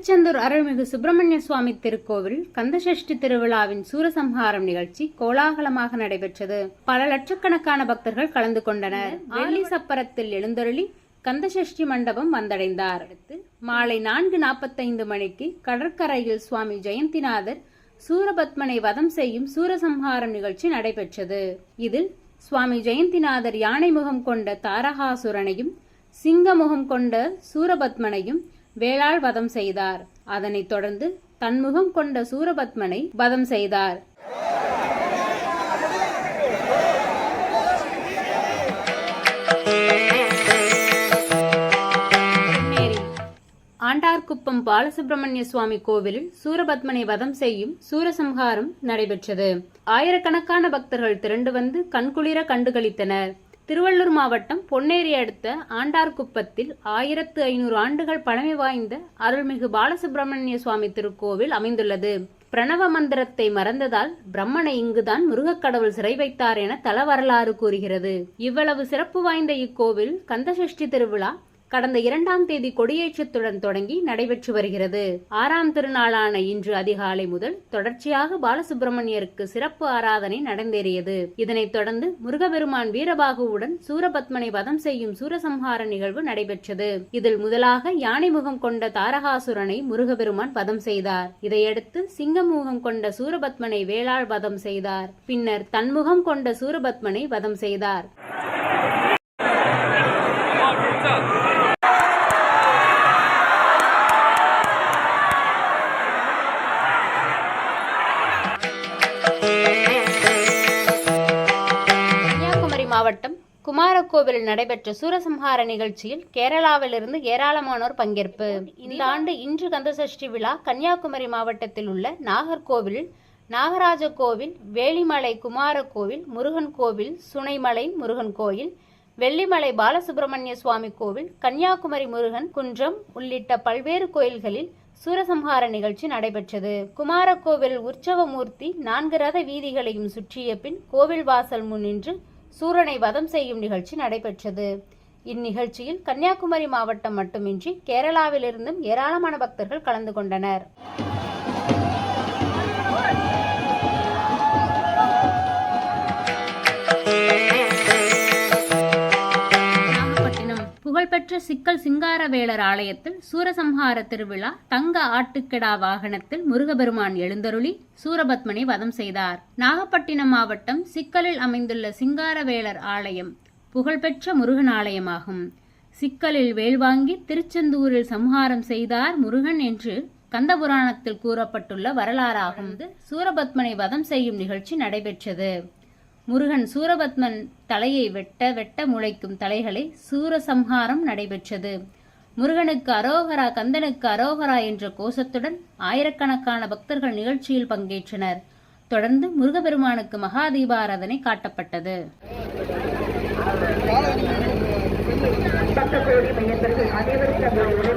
திருச்செந்தூர் அருள்மிகு சுப்பிரமணிய சுவாமி திருக்கோவில் கந்தசஷ்டி திருவிழாவின் சூரசம்ஹாரம் நிகழ்ச்சி கோலாகலமாக நடைபெற்றது. பல லட்சக்கணக்கான பக்தர்கள் கலந்து கொண்டனர். வெள்ளி சப்பரத்தில் எழுந்தருளி கந்தசஷ்டி மண்டபம் வந்தடைந்தார். அடுத்து மாலை நான்கு நாற்பத்தைந்து மணிக்கு கடற்கரையில் சுவாமி ஜெயந்திநாதர் சூரபத்மனை வதம் செய்யும் சூரசம்ஹாரம் நிகழ்ச்சி நடைபெற்றது. இதில் சுவாமி ஜெயந்திநாதர் யானை முகம் கொண்ட தாரகாசுரனையும் சிங்க முகம் கொண்ட சூரபத்மனையும் வேளாள் வதம் செய்தார். அதனைத் தொடர்ந்து தன்முகம் கொண்ட சூரபத்மனை வதம் செய்தார். ஆண்டார்குப்பம் பாலசுப்பிரமணிய சுவாமி கோவிலில் சூரபத்மனை வதம் செய்யும் சூரசம்ஹாரம் நடைபெற்றது. ஆயிரக்கணக்கான பக்தர்கள் திரண்டு வந்து கண்குளிர கண்டுகளித்தனர். திருவள்ளூர் மாவட்டம் பொன்னேரி அடுத்த ஆண்டார்குப்பத்தில் ஆயிரத்து ஐநூறு ஆண்டுகள் பழமை வாய்ந்த அருள்மிகு பாலசுப்பிரமணிய சுவாமி திருக்கோவில் அமைந்துள்ளது. பிரணவ மந்திரத்தை மறந்ததால் பிரம்மனை இங்குதான் முருகக் கடவுள் சிறை வைத்தார் என தல வரலாறு கூறுகிறது. இவ்வளவு சிறப்பு வாய்ந்த இக்கோவில் கந்தசஷ்டி திருவிழா கடந்த இரண்டாம் தேதி கொடியேற்றத்துடன் தொடங்கி நடைபெற்று வருகிறது. ஆறாம் திருநாளான இன்று அதிகாலை முதல் தொடர்ச்சியாக பாலசுப்பிரமணியருக்கு சிறப்பு ஆராதனை நடந்தேறியது. இதனைத் தொடர்ந்து முருகபெருமான் வீரபாகுவுடன் சூரபத்மனை வதம் செய்யும் சூரசம்ஹார நிகழ்வு நடைபெற்றது. இதில் முதலாக யானை முகம் கொண்ட தாரகாசுரனை முருகபெருமான் வதம் செய்தார். இதையடுத்து சிங்கமுகம் கொண்ட சூரபத்மனை வேளாள் வதம் செய்தார். பின்னர் தன்முகம் கொண்ட சூரபத்மனை வதம் செய்தார். குமாரகோவிலில் நடைபெற்ற சூரசம்ஹார நிகழ்ச்சியில் கேரளாவிலிருந்து ஏராளமானோர் பங்கேற்பு. இந்த ஆண்டு இன்று கந்தசஷ்டி விழா கன்னியாகுமரி மாவட்டத்தில் உள்ள நாகர்கோவிலில் நாகராஜ கோவில் வேலிமலை குமார கோவில் முருகன் கோவில் சுனைமலை முருகன் கோயில் வெள்ளிமலை பாலசுப்பிரமணிய சுவாமி கோவில் கன்னியாகுமரி முருகன் குன்றம் உள்ளிட்ட பல்வேறு கோயில்களில் சூரசம்ஹார நிகழ்ச்சி நடைபெற்றது. குமாரகோவில் உற்சவமூர்த்தி நான்கு ரத வீதிகளையும் சுற்றிய பின் கோவில் வாசல் முன் நின்று சூரனை வதம் செய்யும் நிகழ்ச்சி நடைபெற்றது. இந்நிகழ்ச்சியில் கன்னியாகுமரி மாவட்டம் மட்டுமின்றி கேரளாவிலிருந்தும் ஏராளமான பக்தர்கள் கலந்து கொண்டனர். புகழ்பெற்ற சிக்கல் சிங்காரவேலர் ஆலயத்தில் சூரசம்ஹார திருவிழா தங்க ஆட்டுக்கிடா வாகனத்தில் முருகபெருமான் எழுந்தருளி சூரபத்மனை வதம் செய்தார். நாகப்பட்டினம் மாவட்டம் சிக்கலில் அமைந்துள்ள சிங்காரவேலர் ஆலயம் புகழ்பெற்ற முருகன் ஆலயமாகும். சிக்கலில் வேள்வாங்கி திருச்செந்தூரில் சம்ஹாரம் செய்தார் முருகன் என்று கந்தபுராணத்தில் கூறப்பட்டுள்ள வரலாறாகும். சூரபத்மனை வதம் செய்யும் நிகழ்ச்சி நடைபெற்றது. முருகன் சூரபத்மன் தலையை வெட்ட வெட்ட முளைக்கும் தலைகளை சூரசம்ஹாரம் நடைபெற்றது. முருகனுக்கு அரோகரா கந்தனுக்கு அரோகரா என்ற கோஷத்துடன் ஆயிரக்கணக்கான பக்தர்கள் நிகழ்ச்சியில் பங்கேற்றனர். தொடர்ந்து முருகபெருமானுக்கு மகா தீபாராதனை காட்டப்பட்டது அனைவருக்கும்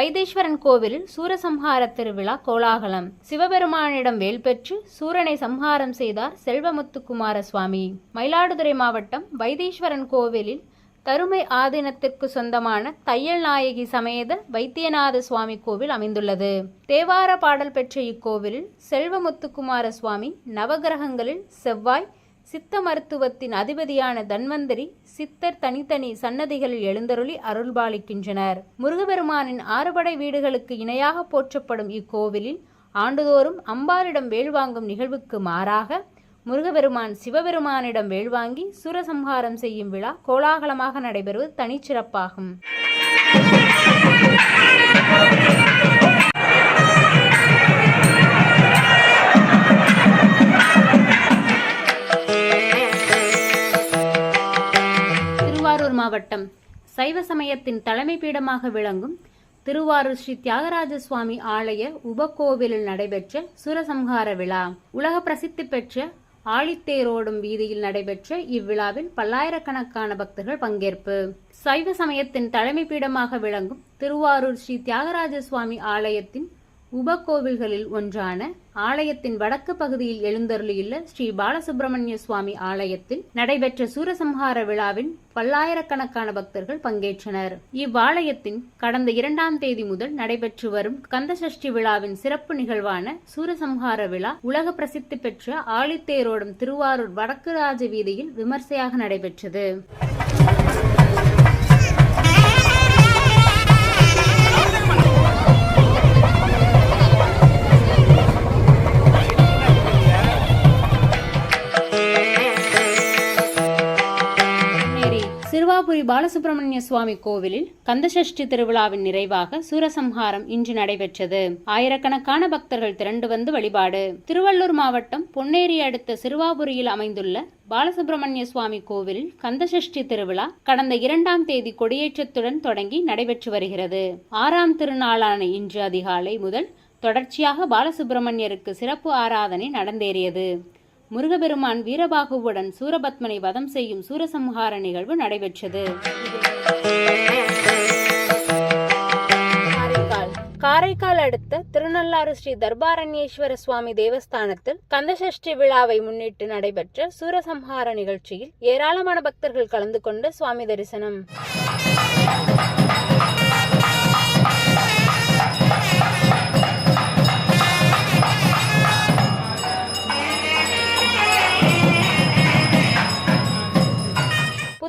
வைத்தீஸ்வரன் கோவிலில் சூரசம்ஹார திருவிழா கோலாகலம். சிவபெருமானிடம் வேல் பெற்று சூரனை சம்ஹாரம் செய்தார் செல்வமுத்துக்குமார சுவாமி மயிலாடுதுறை மாவட்டம் வைத்தீஸ்வரன் கோவிலில் தருமை ஆதீனத்திற்கு சொந்தமான தையல் நாயகி சமேத வைத்தியநாத சுவாமி கோவில் அமைந்துள்ளது. தேவார பாடல் பெற்ற இக்கோவிலில் செல்வமுத்துக்குமார சுவாமி நவகிரகங்களில் செவ்வாய் சித்த மருத்துவத்தின் அதிபதியான தன்வந்தரி சித்தர் தனித்தனி சன்னதிகளில் எழுந்தருளி அருள்பாலிக்கின்றனர். முருகபெருமானின் ஆறுபடை வீடுகளுக்கு இணையாக போற்றப்படும் இக்கோவிலில் ஆண்டுதோறும் அம்பாரிடம் வேல் வாங்கும் நிகழ்வுக்கு மாறாக முருகபெருமான் சிவபெருமானிடம் வேள்வாங்கி சுரசம்ஹாரம் சூரசம்ஹாரம் செய்யும் விழா கோலாகலமாக நடைபெறுவது தனிச்சிறப்பாகும். திருவாரூர் மாவட்டம் சைவ சமயத்தின் தலைமை பீடமாக விளங்கும் திருவாரூர் ஸ்ரீ தியாகராஜ சுவாமி ஆலய உபகோவிலில் நடைபெற்ற சுரசம்ஹார விழா. உலக பிரசித்தி பெற்ற ஆழித்தேரோடும் வீதியில் நடைபெற்ற இவ்விழாவில் பல்லாயிரக்கணக்கான பக்தர்கள் பங்கேற்பு. சைவ சமயத்தின் தலைமை பீடமாக விளங்கும் திருவாரூர் ஸ்ரீ தியாகராஜ சுவாமி ஆலயத்தின் உபகோவில்களில் ஒன்றான ஆலயத்தின் வடக்கு பகுதியில் எழுந்தருளியுள்ள ஸ்ரீ பாலசுப்பிரமணிய சுவாமி ஆலயத்தில் நடைபெற்ற சூரசம்ஹார விழாவின் பல்லாயிரக்கணக்கான பக்தர்கள் பங்கேற்றனர். இவ்வாலயத்தின் கடந்த இரண்டாம் தேதி முதல் நடைபெற்று வரும் கந்தசஷ்டி விழாவின் சிறப்பு நிகழ்வான சூரசம்ஹார விழா உலக பிரசித்தி பெற்ற ஆழித்தேரோடும் திருவாரூர் வடக்கு ராஜ வீதியில் விமர்சையாக நடைபெற்றது. சிறுவாபுரி பாலசுப்பிரமணிய சுவாமி கோவிலில் கந்தசஷ்டி திருவிழாவின் நிறைவாக சூரசம்ஹாரம் இன்று நடைபெற்றது. ஆயிரக்கணக்கான பக்தர்கள் திரண்டு வந்து வழிபாடு. திருவள்ளூர் மாவட்டம் பொன்னேரி அடுத்த சிறுவாபுரியில் அமைந்துள்ள பாலசுப்பிரமணிய சுவாமி கோவிலில் கந்தசஷ்டி திருவிழா கடந்த இரண்டாம் தேதி கொடியேற்றத்துடன் தொடங்கி நடைபெற்று வருகிறது. ஆறாம் திருநாளான இன்று அதிகாலை முதல் தொடர்ச்சியாக பாலசுப்பிரமணியருக்கு சிறப்பு ஆராதனை நடந்தேறியது. முருகபெருமான் வீரபாகுவுடன் சூரபத்மனை வதம் செய்யும் சூரசம்ஹார நிகழ்வு நடைபெற்றது. காரைக்கால். காரைக்கால் அடுத்த திருநள்ளாறு ஸ்ரீ தர்பாரண்யேஸ்வர சுவாமி தேவஸ்தானத்தில் கந்தசஷ்டி விழாவை முன்னிட்டு நடைபெற்ற சூரசம்ஹார நிகழ்ச்சியில் ஏராளமான பக்தர்கள் கலந்து கொண்டு சுவாமி தரிசனம்.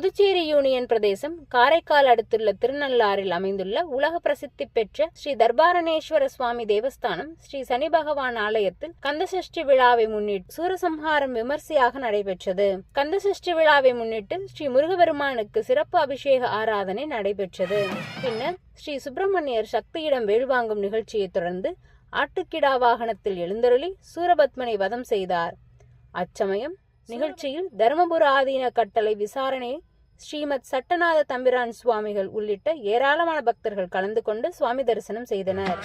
புதுச்சேரி யூனியன் பிரதேசம் காரைக்கால் அடுத்துள்ள திருநள்ளாறில் அமைந்துள்ள உலக பிரசித்தி பெற்ற ஸ்ரீ தர்பாரணேஸ்வர சுவாமி தேவஸ்தானம் ஸ்ரீ சனி பகவான் ஆலயத்தில் கந்தசஷ்டி விழாவை முன்னிட்டு சூரசம்ஹாரம் விமர்சையாக நடைபெற்றது. கந்தசஷ்டி விழாவை முன்னிட்டு ஸ்ரீ முருகபெருமானுக்கு சிறப்பு அபிஷேக ஆராதனை நடைபெற்றது. பின்னர் ஸ்ரீ சுப்பிரமணியர் சக்தியிடம் வேள்வாங்கும் நிகழ்ச்சியைத் தொடர்ந்து ஆட்டுக்கிடா வாகனத்தில் எழுந்தருளி சூரபத்மனை வதம் செய்தார். அச்சமயம் நிகழ்ச்சியில் தருமபுர ஆதீன கட்டளை விசாரணை ஸ்ரீமத் சட்டநாத தம்பிரான் சுவாமிகள் உள்ளிட்ட ஏராளமான பக்தர்கள் கலந்து கொண்டு சுவாமி தரிசனம் செய்தனர்.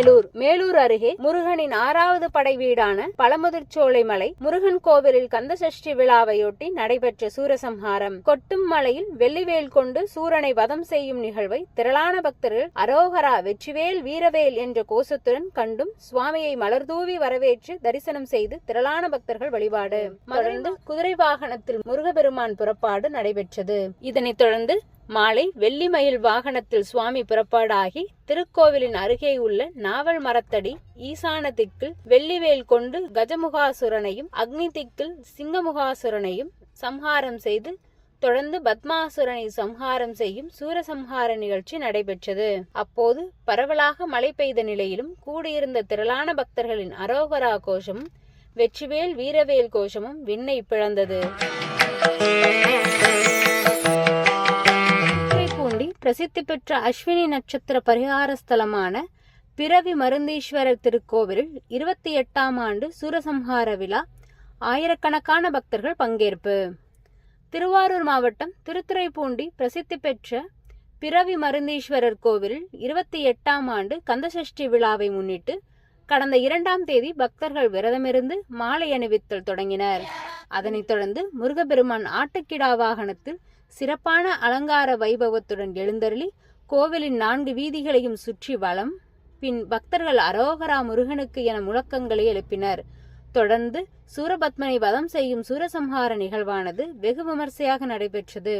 மேலூர். மேலூர் அருகே முருகனின் ஆறாவது படை வீடான பழமுதிர்ச்சோலை மலை முருகன் கோவிலில் கந்தசஷ்டி விழாவையொட்டி நடைபெற்ற சூரசம்ஹாரம். கொட்டும் மலையில் வெள்ளிவேல் கொண்டு சூரனை வதம் செய்யும் நிகழ்வை திரளான பக்தர்கள் அரோகரா வெற்றிவேல் வீரவேல் என்ற கோஷத்துடன் கண்டும் சுவாமியை மலர்தூவி வரவேற்று தரிசனம் செய்து திரளான பக்தர்கள் வழிபாடு. தொடர்ந்து குதிரை வாகனத்தில் முருகபெருமான் புறப்பாடு நடைபெற்றது. இதனைத் தொடர்ந்து மாலை வெள்ளிமயில் வாகனத்தில் சுவாமி புறப்பாடாகி திருக்கோவிலின் அருகே உள்ள நாவல் மரத்தடி ஈசான திக்கில் வெள்ளிவேல் கொண்டு கஜமுகாசுரனையும் அக்னி திக்கில் சிங்கமுகாசுரனையும் சம்ஹாரம் செய்து தொடர்ந்து பத்மாசுரனை சம்ஹாரம் செய்யும் சூரசம்ஹார நிகழ்ச்சி நடைபெற்றது. அப்போது பரவலாக மழை பெய்த நிலையிலும் கூடியிருந்த திரளான பக்தர்களின் அரோகரா கோஷமும் வெற்றிவேல் வீரவேல் கோஷமும் விண்ணை பிளந்தது. பிரசித்தி பெற்ற அஸ்வினி நட்சத்திர பரிகார ஸ்தலமான பிறவி மருந்தீஸ்வரர் திருக்கோவிலில் இருபத்தி எட்டாம் ஆண்டு சூரசம்ஹார விழா ஆயிரக்கணக்கான பக்தர்கள் பங்கேற்பு. திருவாரூர் மாவட்டம் திருத்துறைப்பூண்டி பிரசித்தி பெற்ற பிறவி மருந்தீஸ்வரர் கோவிலில் இருபத்தி எட்டாம் ஆண்டு கந்தசஷ்டி விழாவை முன்னிட்டு கடந்த இரண்டாம் தேதி பக்தர்கள் விரதமிருந்து மாலை அணிவித்தல் தொடங்கினர். அதனைத் தொடர்ந்து முருகபெருமான் ஆட்டுக்கிடா வாகனத்தில் சிறப்பான அலங்கார வைபவத்துடன் எழுந்தருளி கோவிலின் நான்கு வீதிகளையும் சுற்றி வலம் பின் பக்தர்கள் அரோகரா முருகனுக்கு என முழக்கங்களை எழுப்பினர். தொடர்ந்து சூரபத்மனை வதம் செய்யும் சூரசம்ஹார நிகழ்வானது வெகு விமர்சையாக நடைபெற்றது.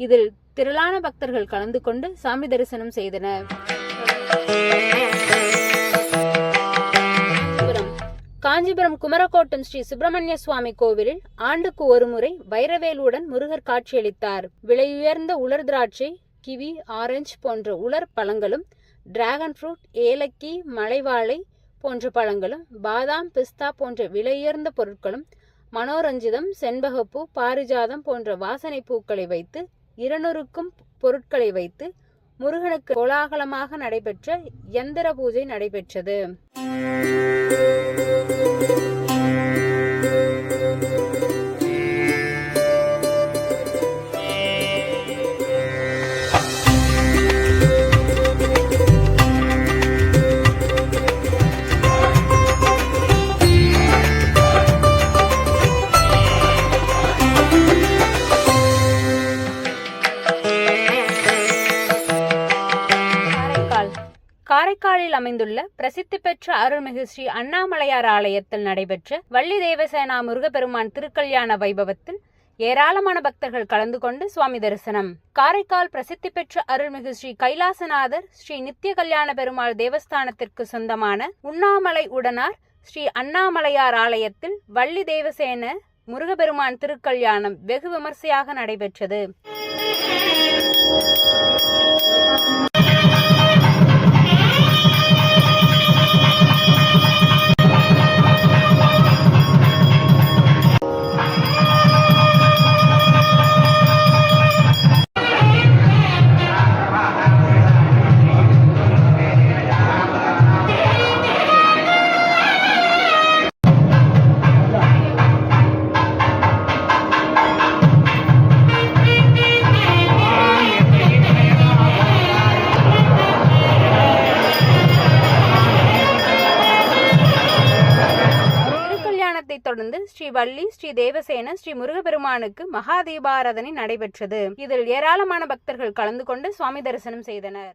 இதில் திரளான பக்தர்கள் கலந்து கொண்டு சாமி தரிசனம் செய்தனர். காஞ்சிபுரம் குமரக்கோட்டம் ஸ்ரீ சுப்பிரமணிய சுவாமி கோவிலில் ஆண்டுக்கு ஒருமுறை வைரவேலுடன் முருகர் காட்சியளித்தார். விலையுயர்ந்த உலர் திராட்சை கிவி ஆரஞ்சு போன்ற உலர் பழங்களும் டிராகன் ஃப்ரூட் ஏலக்கி மலைவாழை போன்ற பழங்களும் பாதாம் பிஸ்தா போன்ற விலையுயர்ந்த பொருட்களும் மனோரஞ்சிதம் செண்பகப்பூ பாரிஜாதம் போன்ற வாசனை பூக்களை வைத்து இருநூறுக்கும் பொருட்களை வைத்து முருகனுக்கு கோலாகலமாக நடைபெற்ற யந்திர பூஜை நடைபெற்றது. காரைக்காலில் அமைந்துள்ள பிரசித்தி பெற்ற அருள்மிகு ஸ்ரீ அண்ணாமலையார் ஆலயத்தில் நடைபெற்ற வள்ளி தேவசேனா முருகப்பெருமான் திருக்கல்யாண வைபவத்தில் ஏராளமான பக்தர்கள் கலந்து கொண்டு சுவாமி தரிசனம். காரைக்கால் பிரசித்தி பெற்ற அருள்மிகு ஸ்ரீ கைலாசநாதர் ஸ்ரீ நித்திய கல்யாண பெருமாள் தேவஸ்தானத்திற்கு சொந்தமான உண்ணாமலை உடனார் ஸ்ரீ அண்ணாமலையார் ஆலயத்தில் வள்ளி தேவசேன முருகப்பெருமான் திருக்கல்யாணம் வெகு விமர்சையாக நடைபெற்றது. ஸ்ரீ வள்ளி ஸ்ரீ தேவசேன ஸ்ரீ முருகபெருமானுக்கு மகா தீபாராதனை நடைபெற்றது. இதில் ஏராளமான பக்தர்கள் கலந்து கொண்டு சுவாமி தரிசனம் செய்தனர்.